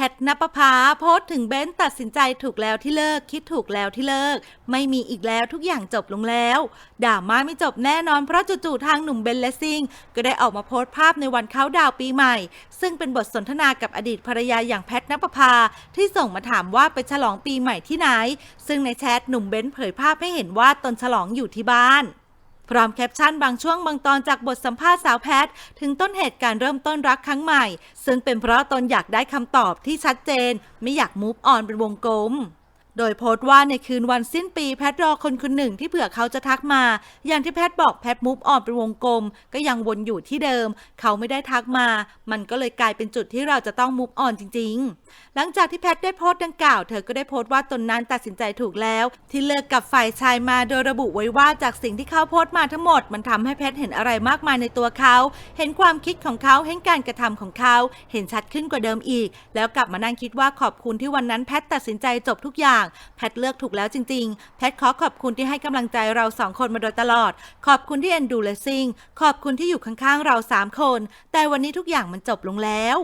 แพทนปภาโพสถึงเบนตัดสินใจถูกแล้วที่เลิก คิดถูกแล้วที่เลิก ไม่มีอีกแล้วทุกอย่างจบลงแล้ว ด่ามาไม่จบแน่นอนเพราะจู่ๆทางหนุ่มเบนแลซิงก็ได้ออกมาโพสต์ภาพในวันเขาดาวปีใหม่ ซึ่งเป็นบทสนทนากับอดีตภรรยาอย่างแพทนปภาที่ส่งมาถามว่าไปฉลองปีใหม่ที่ไหน ซึ่งในแชทหนุ่มเบนเผยภาพให้เห็นว่าตนฉลองอยู่ที่บ้าน พร้อมแคปชั่นบางช่วงบางตอนจากบทสัมภาษณ์สาวแพท ถึงต้นเหตุการเริ่มต้นรักครั้งใหม่ ซึ่งเป็นเพราะตนอยากได้คำตอบที่ชัดเจน ไม่อยากมูฟออนเป็นวงกลม โดยโพสต์ว่าในคืนวันสิ้นปีแพทรอคนคนหนึ่งที่เผื่อเขาจะทักมา อย่างที่แพทบอกแพทมูฟออนเป็นวงกลม ก็ยังวนอยู่ที่เดิม เขาไม่ได้ทักมา มันก็เลยกลายเป็นจุดที่เราจะต้องมูฟออนจริง ๆ หลังจากที่แพทได้โพสต์ดังกล่าวเธอก็ได้โพสต์ว่าตนนั้นตัดสินใจถูกแล้ว ที่เลิกกับฝ่ายชายมาโดยระบุไว้ว่าจากสิ่งที่เขาโพสต์มาทั้งหมด มันทำให้แพทเห็นอะไรมากมายในตัวเขา เห็นความคิดของเขาเห็นการกระทำของเขา เห็นชัดขึ้นกว่าเดิมอีก แล้วกลับมานั่งคิดว่าขอบคุณที่วันนั้นแพทตัดสินใจจบทุกอย่างแพทเลือกถูกแล้วจริง ๆ แพทขอขอบคุณที่ให้กำลังใจเราสองคนมาโดยตลอด ขอบคุณที่เอ็นดูและซิงขอบคุณที่อยู่ข้างๆเราสามคน แต่วันนี้ทุกอย่างมันจบลงแล้ว